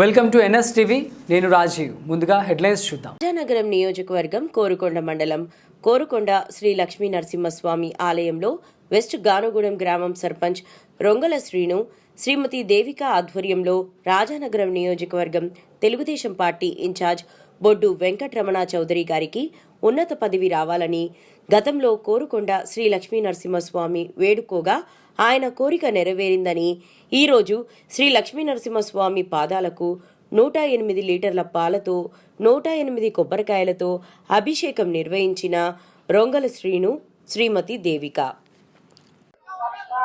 Welcome to NS TV. నేను రాజీవ్. ముందుగా headlines చూద్దాం. రాజానగరం నియోజకవర్గం కోరుకొండ మండలం. కోరుకొండ శ్రీ లక్ష్మీ నరసింహస్వామి ఆలయంలో వెస్ట్ గానుగూడెం గ్రామం సర్పంచ్ రొంగల శ్రీను శ్రీమతి దేవిక ఆధ్వర్యంలో రాజానగరం నియోజకవర్గం తెలుగుదేశం పార్టీ ఇన్ఛార్జ్ బొడ్డు వెంకటరమణ చౌదరి గారికి ఉన్నత పదవి రావాలని గతంలో కోరుకొండ శ్రీ లక్ష్మీ నరసింహస్వామి వేడుకోగా ఆయన కోరిక నెరవేరిందని. ఈరోజు శ్రీ లక్ష్మీ నరసింహస్వామి పాదాలకు నూట ఎనిమిది లీటర్ల పాలతో నూట ఎనిమిది కొబ్బరికాయలతో అభిషేకం నిర్వహించిన రొంగల శ్రీను శ్రీమతి దేవిక.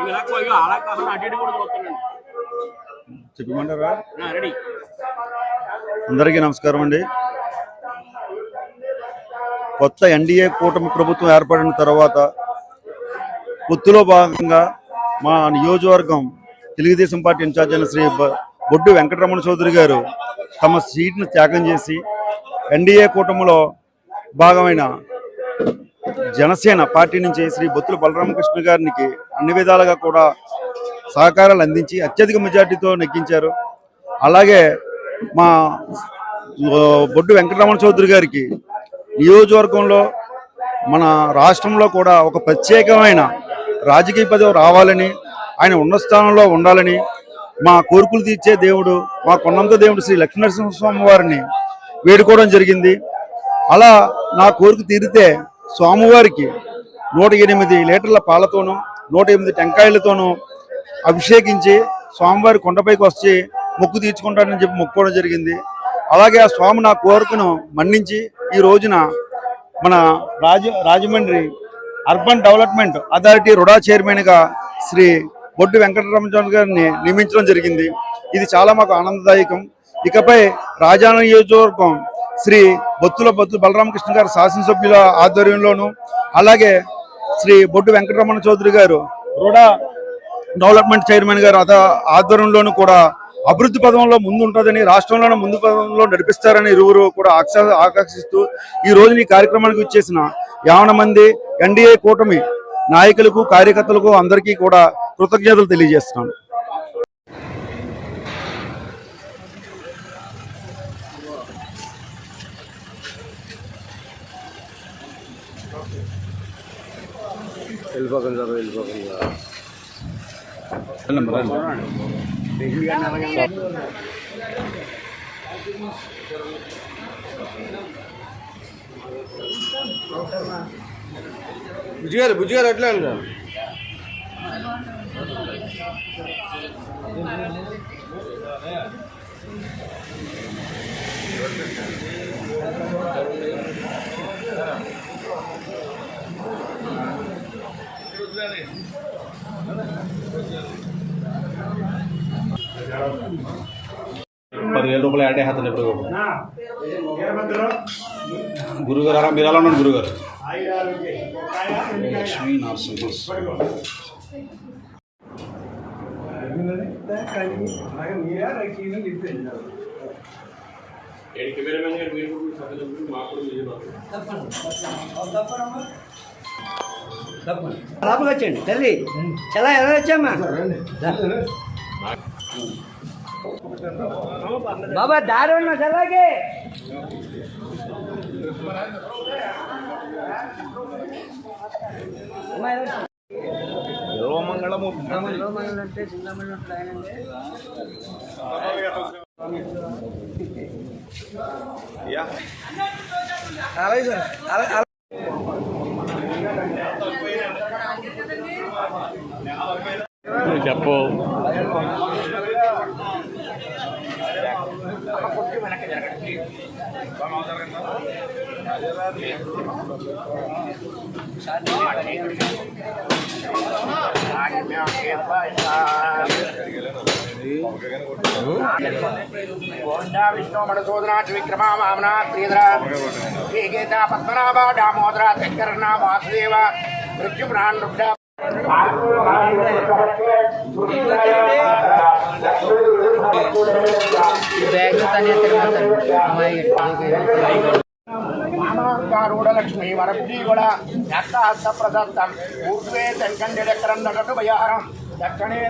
ఇంకా నాకు ఇక కొత్త ఎన్డీఏ కూటమి ప్రభుత్వం ఏర్పడిన తర్వాత పొత్తులో భాగంగా మా నియోజకవర్గం తెలుగుదేశం పార్టీ ఇన్ఛార్జ్ అయిన శ్రీ బొడ్డు వెంకటరమణ చౌదరి గారు తమ సీట్ను త్యాగం చేసి ఎన్డీఏ కూటమిలో భాగమైన జనసేన పార్టీ నుంచి శ్రీ బొత్తుల బలరామకృష్ణ గారికి అన్ని విధాలుగా కూడా సహకారాలు అందించి అత్యధిక మెజార్టీతో నెగ్గించారు. అలాగే మా బొడ్డు వెంకటరమణ చౌదరి గారికి నియోజకవర్గంలో మన రాష్ట్రంలో కూడా ఒక ప్రత్యేకమైన రాజకీయ పదవి రావాలని ఆయన ఉన్న స్థానంలో ఉండాలని మా కోరికలు తీర్చే దేవుడు మా కొన్నంత దేవుడు శ్రీ లక్ష్మీనరసింహస్వామి వారిని వేడుకోవడం జరిగింది. అలా నా కోరిక తీరితే స్వామివారికి నూట ఎనిమిది లీటర్ల పాలతోనూ నూట ఎనిమిది టెంకాయలతోనూ అభిషేకించి స్వామివారి కొండపైకి వచ్చి మొక్కు తీర్చుకుంటానని చెప్పి మొక్కుకోవడం జరిగింది. అలాగే ఆ స్వామి నా కోరికను మన్నించి ఈ రోజున మన Raja Rajahmundry urban development authority RUDA చైర్మన్గా శ్రీ బొడ్డు వెంకటరమణ గారిని నియమించడం జరిగింది. ఇది చాలా మాకు ఆనందదాయకం. ఇకపై రాజాన నియోజకవర్గం శ్రీ బొత్తుల బొత్తుల బలరామకృష్ణ గారు శాసనసభ్యుల ఆధ్వర్యంలోను అలాగే శ్రీ బొడ్డు వెంకటరమణ చౌదరి గారు రుడా డెవలప్మెంట్ చైర్మన్ గారు అద ఆధ్వర్యంలోనూ కూడా అభివృద్ధి పదంలో ముందు ఉంటుందని రాష్ట్రంలోనే ముందు పదంలో నడిపిస్తారని ఇరువురు కూడా ఆకాంక్షిస్తూ ఈ రోజు ఈ కార్యక్రమానికి వచ్చేసిన యావన మంది ఎన్డీఏ కూటమి నాయకులకు కార్యకర్తలకు అందరికీ కూడా కృతజ్ఞతలు తెలియజేస్తున్నాను. బుజ్జిగారు బుజ్జిగారు ఎట్లా అంటారు పదివేల రూపాయలు యాడ్ అయ్యేస్తాను ఇప్పుడు గురుగారు అలా మీరు ఎలా ఉన్నాడు గురుగారు. లక్ష్మీ నరసింహ కెమెరామెన్ గారు? మీరు కూడా మాకు లోపలికి తల్లి. చాలా ఎలా వచ్చామ్మా బాబా దారి ఉన్నా చల్లాగే అంటే చింతమండలం అలాగే సార్ అలా చెప్పు. పద్మనాభ దామోదర శంకరణ వాసుదేవ మృత్యుప్రాణ్ రుద్ర మామాంగారూఢలక్ష్మి వరబ్జీగుణ హస్త హస్త ప్రదత్తం ఊర్ధ్వే శంకండి చక్రం నటటు భయారం దక్షిణే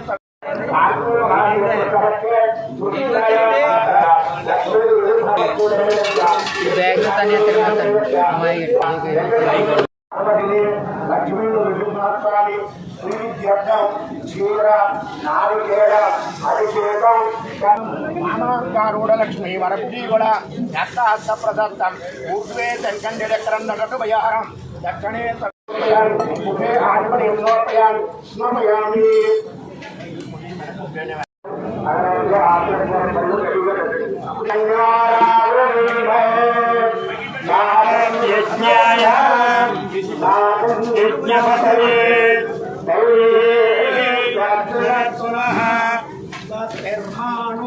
నృసింహస్వామి శ్రీ విద్యర్థం క్షీర నారికేళ అభిషేకం మామాంగారూఢలక్ష్మీ వరపుజీ కూడా దత్తహస్త ప్రదత్తం ఊర్ధ్వే శంకండెడక్కరం నగటు భయారం దక్షిణే ముఖే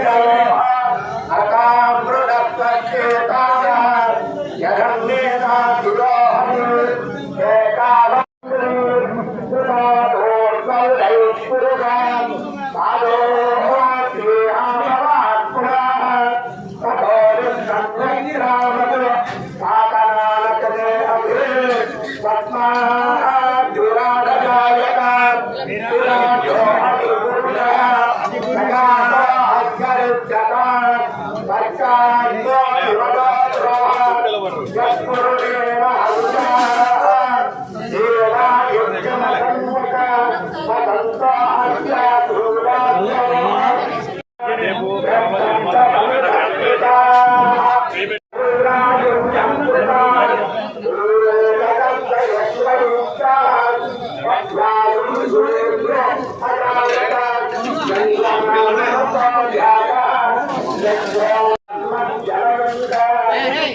Amen. శాంతి